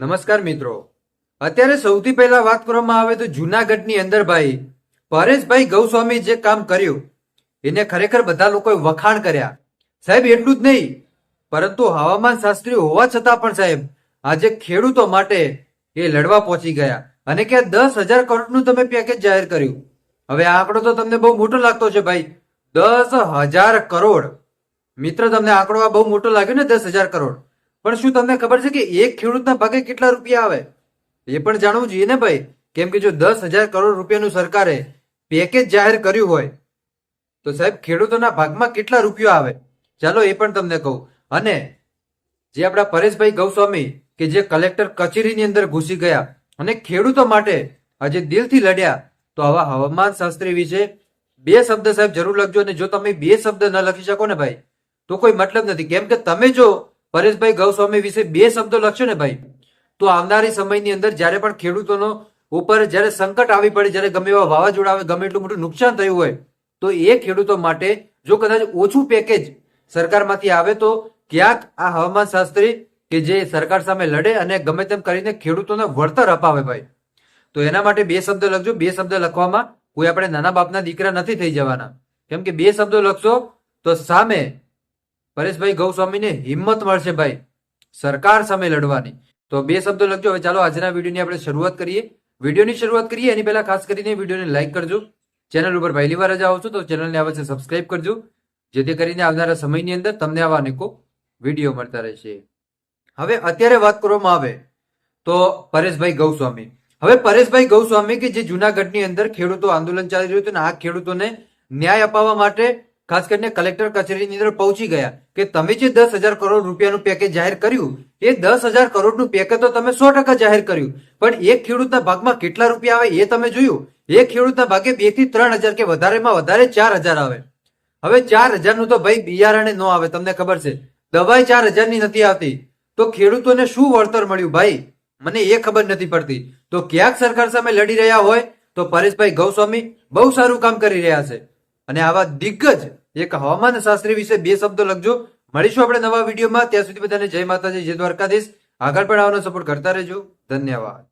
નમસ્કાર મિત્રો. અત્યારે સૌથી પહેલા વાત કરવામાં આવે તો જુનાગઢની અંદર ભાઈ, પરેશભાઈ ગૌસ્વામી જે કામ કર્યું, એને ખરેખર બધા લોકોએ વખાણ કર્યા. સાહેબ, એટલું જ નહીં, પરંતુ હવામાન શાસ્ત્રી હોવા છતાં પણ સાહેબ, આજે ખેડૂતો માટે એ લડવા પહોંચી ગયા. અને કે દસ હજાર કરોડનું તમે પેકેજ જાહેર કર્યું. હવે આ આંકડો તો તમને બહુ મોટો લાગતો છે ભાઈ. દસ હજાર કરોડ. મિત્ર, તમને આંકડો આ બહુ મોટો લાગ્યો ને, દસ હજાર કરોડ. પણ શું તમને ખબર છે કે એક ખેડૂતના ભાગે કેટલા રૂપિયા આવે? એ પણ જાણવું જોઈએ ને ભાઈ. કેમ કે જો દસ હજાર કરોડ રૂપિયાનું સરકારે પેકેજ જાહેર કર્યું હોય, તો સાહેબ ખેડૂતોના ભાગમાં કેટલા રૂપિયા આવે? ચાલો એ પણ તમને કહું. અને જે આપણા પરેશભાઈ ગૌસ્વામી કે જે કલેક્ટર કચેરીની અંદર ઘૂસી ગયા અને ખેડૂતો માટે આજે દિલથી લડ્યા, તો આવા હવામાન શાસ્ત્રી વિશે બે શબ્દ સાહેબ જરૂર લખજો અને જો તમે બે શબ્દ ન લખી શકો ને ભાઈ, તો કોઈ મતલબ નથી. કેમ કે તમે જો પરેશભાઈ ગૌસ્વામી વિશે બે શબ્દો લખશો ને ભાઈ. તો આવનારી સમયની અંદર જ્યારે પણ ખેડૂતોનો ઉપર જ્યારે સંકટ આવી પડે, જ્યારે ગમે એવા વાવાઝોડા આવે, ગમે એટલું મોટું નુકસાન થયું હોય, તો એ ખેડૂતો માટે જો કદાચ ઓછું પેકેજ સરકારમાંથી આવે તો ક્યાંક આ હવામાન શાસ્ત્રી કે જે સરકાર સામે લડે અને ગમે તેમ કરીને ખેડૂતોને વળતર અપાવે ભાઈ. તો એના માટે બે શબ્દ લખજો. બે શબ્દ લખવામાં કોઈ આપણે નાના બાપના દીકરા નથી થઈ જવાના. કેમ કે બે શબ્દો લખશો તો સામે પરેશભાઈ ગૌસ્વામીને હિંમત મળશે ભાઈ. સરકાર સામે લડવાની. તો બે શબ્દો લખજો. હવે ચાલો આજના વિડીયોની આપણે શરૂઆત કરીએ. વિડીયોની શરૂઆત કરીએ. એની પહેલા ખાસ કરીને વિડીયોને લાઈક કરજો. ચેનલ ઉપર પહેલી વાર જ આવો છો તો ચેનલને અવશ્ય સબસ્ક્રાઇબ કરજો, જેથી કરીને આવનારા સમયની અંદર તમને આવા અનેકો વીડિયો મળતા રહેશે. હવે અત્યારે વાત કરવામાં આવે તો પરેશભાઈ ગૌસ્વામી. હવે પરેશભાઈ ગૌસ્વામી કે જે જુનાગઢની અંદર ખેડૂતો આંદોલન ચાલી રહ્યું હતું ને આ ખેડૂતોને ન્યાય અપાવવા માટે ખાસ કરીને કલેક્ટર કચેરીની અંદર પહોંચી ગયા કે તમે જે દસ હજાર કરોડ રૂપિયાનું પેકેજ જાહેર કર્યું, એ દસ હજાર કરોડનું પેકેજ તો તમે સો ટકા જાહેર કર્યું. પણ એક ખેડૂતના ભાગમાં કેટલા રૂપિયા આવે એ તમે જોયું? એક ખેડૂતના ભાગે બેથી ત્રણ હજાર કે વધારેમાં વધારે ચાર હજાર આવે. હવે ચાર હજારનું તો ભાઈ બિયારણે ન આવે, તમને ખબર છે. દવાઈ ચાર હજારની નથી આવતી. તો ખેડૂતોને શું વળતર મળ્યું ભાઈ? મને એ ખબર નથી પડતી. તો ક્યાંક સરકાર સામે લડી રહ્યા હોય તો પરેશભાઈ ગૌસ્વામી બહુ સારું કામ કરી રહ્યા છે. અને આવા દિગ્ગજ એક હવામાન શાસ્ત્રી વિશે બે શબ્દો લખજો. મળીશું આપણે નવા વિડીયોમાં. ત્યાં સુધી બધાને જય માતાજી, જય દ્વારકાધીશ. આગળ પણ આવવાનો સપોર્ટ કરતા રહેજો. ધન્યવાદ.